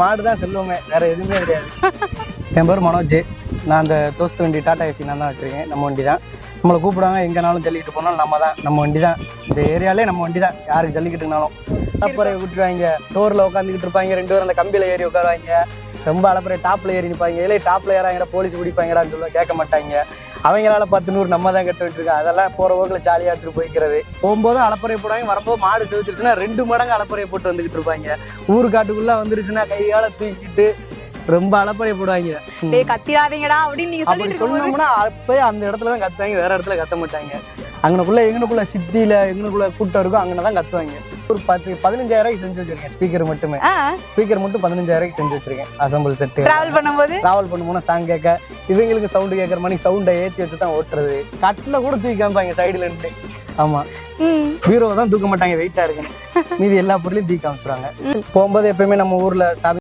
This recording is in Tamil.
மாடு தான் செல்வமே வேற எதுவுமே கிடையாது. என் பேர் மனோஜ். நான் அந்த தோஸ்து வண்டி டாடா ஏசி நான் தான் வச்சுருக்கேன். நம்ம வண்டி தான் நம்மளை கூப்பிடுவாங்க எங்கேனாலும் ஜல்லிக்கிட்டு போனாலும் நம்ம தான் நம்ம வண்டி தான் இந்த ஏரியாலே நம்ம வண்டி தான் யாருக்கு ஜல்லிக்கிட்டுனாலும் அலப்பறை விட்டுருவாங்க டோரில் உட்காந்துக்கிட்டு இருப்பாங்க. ரெண்டு பேரும் அந்த கம்பியில் ஏறி உட்காருவாங்க. ரொம்ப அலப்பறை டாப்பில் ஏறி நிற்பாங்க இல்லை டாப்பில் ஏறாங்கடா போலீஸ் பிடிப்பாங்கடான்னு சொல்லுவாங்க கேட்க மாட்டாங்க. அவங்களால பத்து நூறு நம்ம தான் கட்ட விட்டுருக்கோம் அதெல்லாம் போகிற போக்கில் ஜாலியாக எடுத்துட்டு போய்க்கிறது. போகும்போது அலப்பறை போடுவாங்க வரும்போது மாடு செவிச்சிருச்சுன்னா ரெண்டு மடங்கு அலப்பறை போட்டு வந்துக்கிட்டு இருப்பாங்க. ஊர் காட்டுக்குள்ளே வந்துருச்சுன்னா கையால தூக்கிட்டு ரொம்ப அலப்பறை போடுவாங்க. டேய் கத்திராதீங்கடா அப்படின்னு நீங்க சொன்னோம்னா அப்பயே அந்த இடத்துல தான் கத்துவாங்க வேற இடத்துல கத்த மாட்டாங்க. அங்கனக்குள்ள எங்கனுக்குள்ள சிட்டியில எங்கனுக்குள்ள கூட்டம் இருக்கோ அங்கே தான் கத்துவாங்க. ஒரு பத்து பதினஞ்சாயிரம் செஞ்சு வச்சிருக்கேன். ஸ்பீக்கர் மட்டுமே. ஸ்பீக்கர் மட்டும் பதினஞ்சாயிரம் செஞ்சு வச்சிருக்கேன். அசம்பிள் செட்டு டிராவல் பண்ணும்போது? டிராவல் பண்ணும்போது சாங் கேட்க இவங்களுக்கு சவுண்டு கேட்குற மாதிரி சவுண்டை ஏற்றி வச்சு தான் ஓட்டுறது. கட்டில் கூட தூக்கி காமிப்பாங்க சைடுல இருந்து ஆமா. ம். பீரோவை தான் தூக்க மாட்டாங்க வெயிட்டா இருக்குன்னு மீதி எல்லா பொருளையும் தூக்கி காமிச்சிருவாங்க. போகும்போது எப்பயுமே நம்ம ஊர்ல